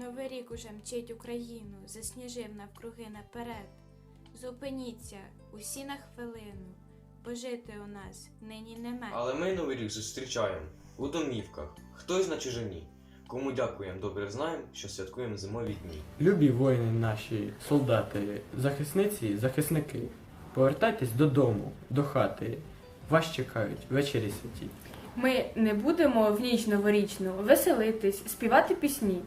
Новий рік уже мчить Україну, засніжив навкруги наперед. Зупиніться усі на хвилину, бо жити у нас нині не мед. Але ми новий рік зустрічаємо у домівках, хтось на чужині. Кому дякуємо, добре знаємо, що святкуємо зимові дні. Любі воїни наші, солдати, захисниці, захисники, повертайтесь додому, до хати. Вас чекають вечері святі. Ми не будемо в ніч новорічну веселитись, співати пісні.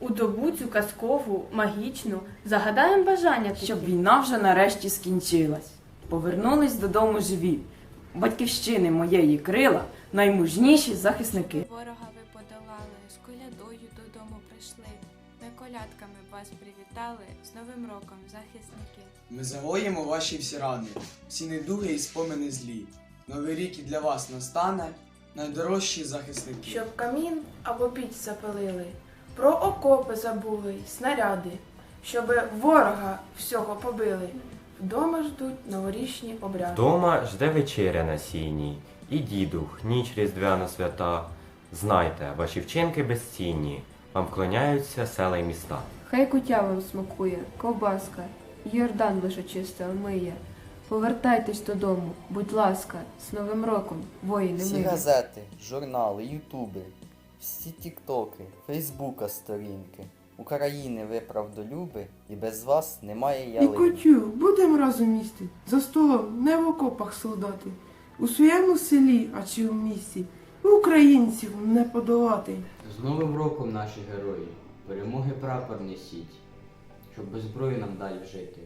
У добу цю казкову, магічну загадаємо бажання такі. щоб війна вже нарешті скінчилась. Повернулись додому живі. Батьківщини моєї крила наймужніші захисники. Ворога ви подолали, з колядою додому прийшли. Ми колядками вас привітали з Новим роком, захисники. Ми загоїмо ваші всі рани, всі недуги і спомини злі. Новий рік і для вас настане, найдорожчі захисники. Щоб камін або піч запалили, про окопи забули, й снаряди, щоб ворога всього побили. Вдома ждуть новорічні обряди. Дома жде вечеря на сіній, і дідух, ніч різдвяна свята. Знайте, ваші вчинки безцінні, вам вклоняються села й міста. Хай кутя вам смакує, ковбаска, Йордан лише чисто омиє. Повертайтесь додому, будь ласка, з Новим роком, воїни Всі милі. газети, журнали, ютуби, всі тіктоки, фейсбука сторінки. України ви правдолюби, і без вас немає І ялинки. котю, будем разом місти, за столом, не в окопах солдати. У своєму селі, а чи в місті, українців не подолати. З Новим роком наші герої, перемоги прапор несіть, щоб без зброї нам далі жити,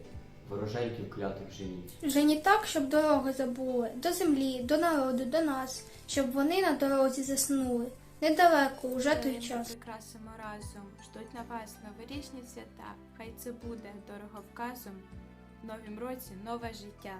вороженьків клятих женіть. Жені так, щоб дороги забули, до землі, до народу, до нас, щоб вони на дорозі заснули. Недалеко уже той Ялинку час. прикрасимо разом, ждуть на вас новорічні свята. Хай це буде дороговказом. В новім році нове життя.